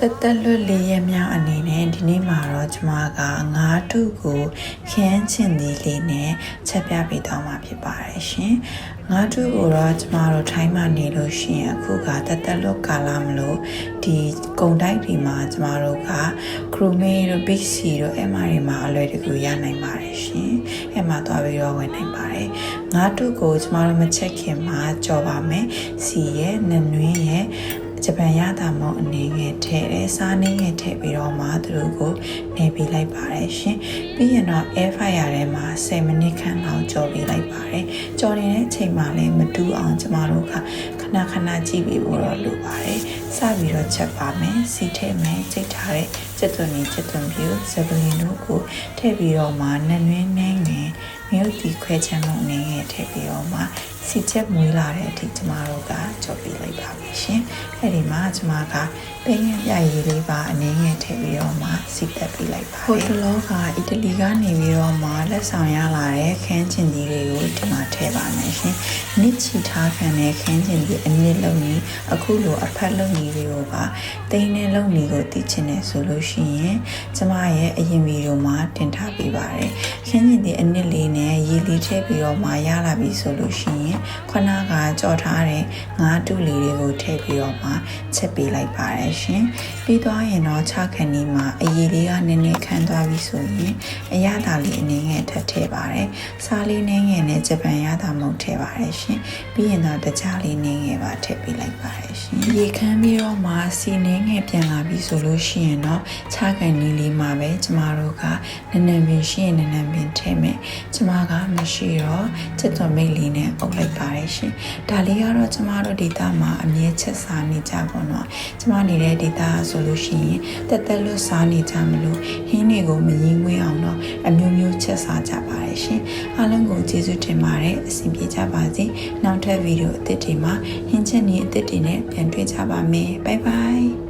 တက်တက်လွတ်လေးရမြောင်အနေနဲ့ဒီနေ့မှာတော့ကျမကငါးထုကိုခင်းချင်သည်လေးနဲ့ချက်ပြပေးတော့မှာဖြစ်ပါတယ်ရှင်ငါးထုကိုတော့ကျမတို့ထိုင်းမှနေလို့ရှိရင်အခုကတက်တက်လွတ်ကာလာမလို့ဒီကုံတိုက်ဒီမှာကျမတို့ကခရူမေတို့ဘစ်စီတို့အဲ့မှာတွေမှာအလွယ်တကူရနိုင်ပါတယ်ရှင်အဲ့မှာသွားပြီးတော့ဝင်နိုင်ပါတယ်ငါးထုကိုကျမတို့မချက်ခင်မှာကြော်ပါမယ်စီရဲ့နနွင်းရဲ့ ဂျပန်ရတာမုံအနေငယ်ထည့်တယ်စားနေငယ်ထည့်ပြီးတော့မှသူတို့ကိုနေပေးလိုက်ပါတယ်ရှင်ပြီးရင်တော့ air fryer ထဲမှာ10မိနစ်ခန့်လောက်ကြော်ပေးလိုက်ပါတယ်ကြော်နေတဲ့အချိန်မှာလည်းမတူအောင်ကျမတို့ကခဏခဏကြည့်ပြီးဖို့တော့လိုပါတယ်စပြီးတော့ချက်ပါမယ်စီထည့်မယ်ကြိတ်ထားတဲ့စက်သွန်ကြီးစက်သွန်ပြူဇပလင်တို့ကိုထည့်ပြီးတော့မှနနွင်းနှင်း ငယ်မြို့တီခွဲချမ်းမုံအနေငယ်ထည့်ပြီးတော့မှစီချက်မွေးလာတဲ့အထိကျမတို့ကကြော်ပေးလိုက်ပါမယ်ရှင်အဲ့ဒီမှာကျမကပင်းရပြရည်လေးပါအနေငယ်ထည့်ပြီးတော့မှစီတက်ပေးလိုက်ပါဟိုတလောကအီတလီကနေပြီးတော့မှလက်ဆောင်ရလာတဲ့ခန်းချင်ကြီးတွေကိုဒီမှာထည့်ပါမယ်ရှင်နစ်ချီထားခံတဲ့ခန်းချင်ကြီးအနည်းလုံးကြီးအခုလိုအဖက်လုံးကြီးတွေကိုပါတိန်းတဲ့လုံးကြီးကိုတည်ချင်တယ်ဆိုလို့ရှိရင်ကျမရဲ့အရင်ဗီဒီယိုမှာတင်ထားပေးပါတယ်ခန်းချင်ကြီးအနည်းလေးနဲ့ရေလေးထည့်ပြီးတော့မှရလာပြီဆိုလို့ရှိရင်ခုနကကြော်ထားတဲ့ငါးတူလေးတွေကိုထည့်ပြီးတော့မှချက်ပေးလိုက်ပါတယ်ရှင်ပြီးသွားရင်တော့ခြားခဏီမှာအရည်လေးကနည်းနည်းခန်းသွားပြီဆိုရင်အရသာလေးအနေငယ်ထပ်ထည့်ပါတယ်စားလေးနည်းငယ်နဲ့ဂျပန်ရသာမုတ်ထည့်ပါတယ်ရှင်ပြီးရင်တော့တခြားလေးနည်းငယ်ပါထည့်ပေးလိုက်ပါတယ်ရှင်ရေခမ်းပြီးတော့မှစီနည်းငယ်ပြန်လာပြီဆိုလို့ရှိရင်တော့ခြားခဏီလေးမှာပဲကျမတို့ကနည်းနည်းပင်ရှိရင်နည်းနည်းပင်ထည့်မယ်ကျမကမရှိတော့ချစ်တော်မိတ်လေးနဲ့အုပ်လိုက်ပါတယ်ရှင်ဒါလေးကတော့ကျမတို့ဒေတာမှာအမြဲချက်စားနေကြပါတော့ကျမနေတဲ့ဒေတာဆိုလို့ရှိရင်တက်တက်လွတ်စားနေကြမလို့ဟင်းတွေကိုမရင်းငွေးအောင်တော့အမျိုးမျိုးချက်စားကြပါတယ်ရှင်အားလုံးကိုကျေးဇူးတင်ပါတယ်အဆင်ပြေကြပါစေနောက်ထပ်ဗီဒီယိုအသစ်တွေမှာဟင်းချက်နေအသစ်တွေနဲ့ပြန်တွေ့ကြပါမယ်ဘိုင်ဘိုင်